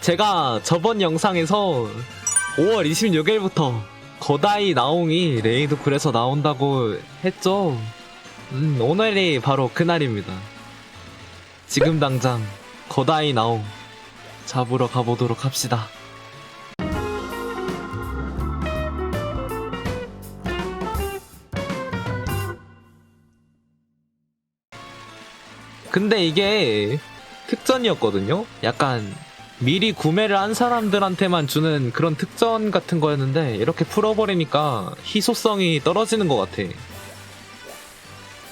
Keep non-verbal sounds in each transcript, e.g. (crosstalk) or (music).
제가 저번 영상에서 5월 26일부터 거다이 나옹이 레이드 굴에서 나온다고 했죠. 음, 오늘이 바로 그날입니다. 지금 당장 거다이 나옹 잡으러 가보도록 합시다. 근데 이게 특전이었거든요? 약간 미리 구매를 한 사람들한테만 주는 그런 특전 같은 거였는데 이렇게 풀어버리니까 희소성이 떨어지는 것 같아.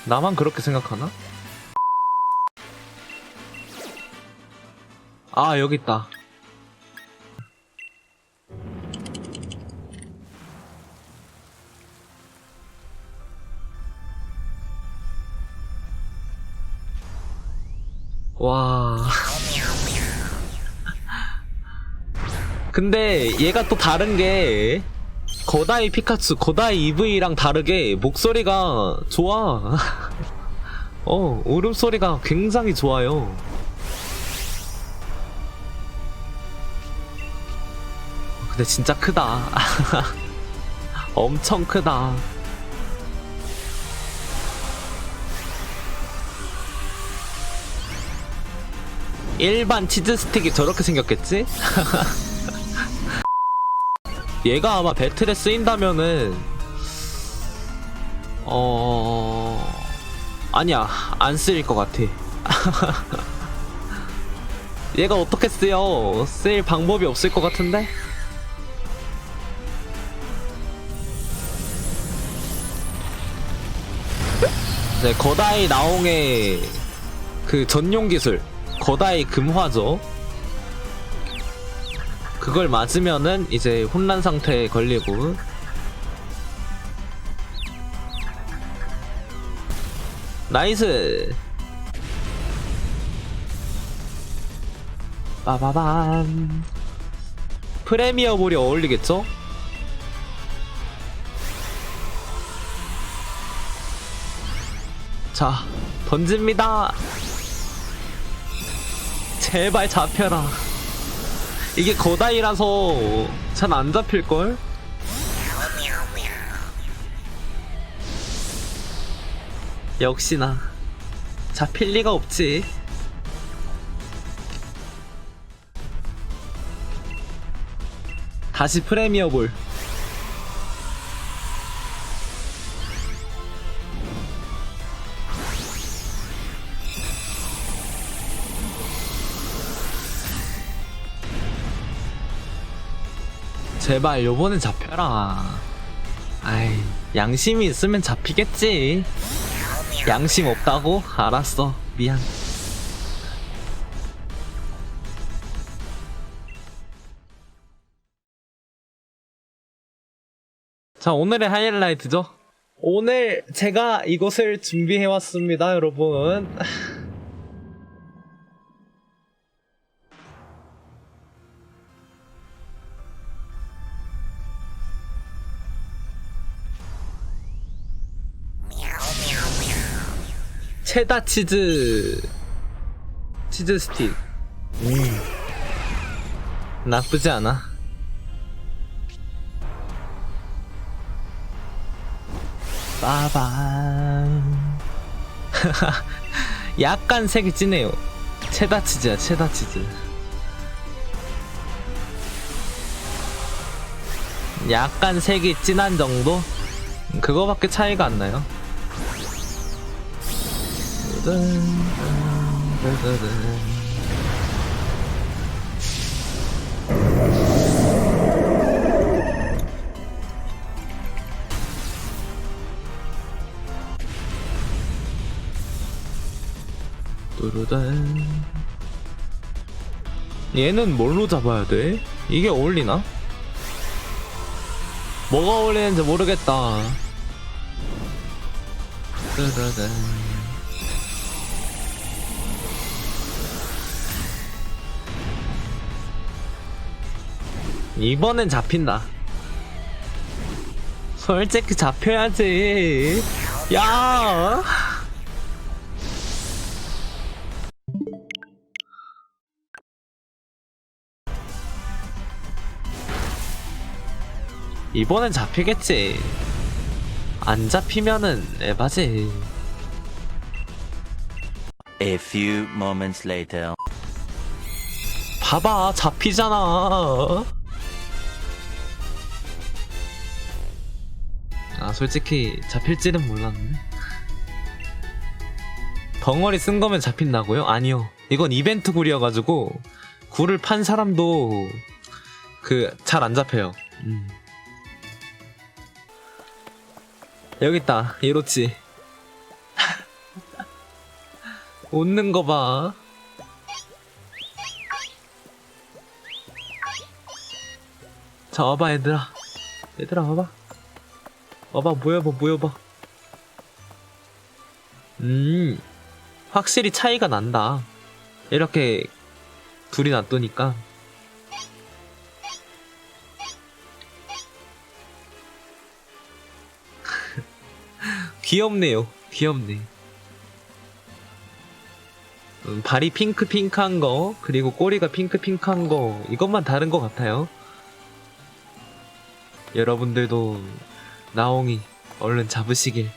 나만 그렇게 생각하나? 아, 여기 있다. 와. 근데 얘가 또 다른 게 거다이 피카츄, 거다이 EV랑 다르게 목소리가 좋아. (laughs) 어, 울음소리가 굉장히 좋아요. 근데 진짜 크다. (laughs) 엄청 크다. 일반 치즈 스틱이 저렇게 생겼겠지? (laughs) 얘가 아마 배틀에 쓰인다면은 어 아니야 안 쓰일 것 같아. (laughs) 얘가 어떻게 쓰여? 쓰일 방법이 없을 것 같은데? 네, 거다이 나옹의 그 전용 기술 거다이 금화죠. 그걸 맞으면은 이제 혼란 상태에 걸리고. 나이스! 빠바밤. 프레미어 볼이 어울리겠죠? 자 던집니다. 제발 잡혀라 이게 거다이라서 잘 안 잡힐걸? 역시나. 잡힐 리가 없지. 다시 프레미어 볼 제발 요번엔 잡혀라. 아이, 양심이 있으면 잡히겠지. 양심 없다고? 알았어. 미안. 자, 오늘의 하이라이트죠. 오늘 제가 이것을 준비해왔습니다, 여러분. 체다 치즈 치즈 스틱. 음. 나쁘지 않아. 빠밤. (laughs) 약간 색이 진해요. 체다 치즈야 체다 치즈. 약간 색이 진한 정도? 그거밖에 차이가 안 나요 얘는 뭘로 잡아야 돼? 이게 어울리나? 뭐가 어울리는지 모르겠다 뚜루단 이번엔 잡힌다. 솔직히 잡혀야지. 야! 이번엔 잡히겠지. 안 잡히면은 에바지. A few moments later. 봐봐, 잡히잖아. 아, 솔직히 잡힐지는 몰랐네. 덩어리 쓴 거면 잡힌다고요? 아니요. 이건 이벤트 굴이어가지고, 굴을 판 사람도, 그, 잘 안 잡혀요. 음. 여기 있다. 이로치. (laughs) 웃는 거 봐. 자, 와봐, 얘들아. 얘들아, 와봐. 와봐, 모여봐, 모여봐. 음, 확실히 차이가 난다. 이렇게 둘이 놔두니까. (laughs) 귀엽네요. 귀엽네. 음, 발이 핑크핑크한 거, 그리고 꼬리가 핑크핑크한 거, 이것만 다른 것 같아요. 여러분들도 나옹이 얼른 잡으시길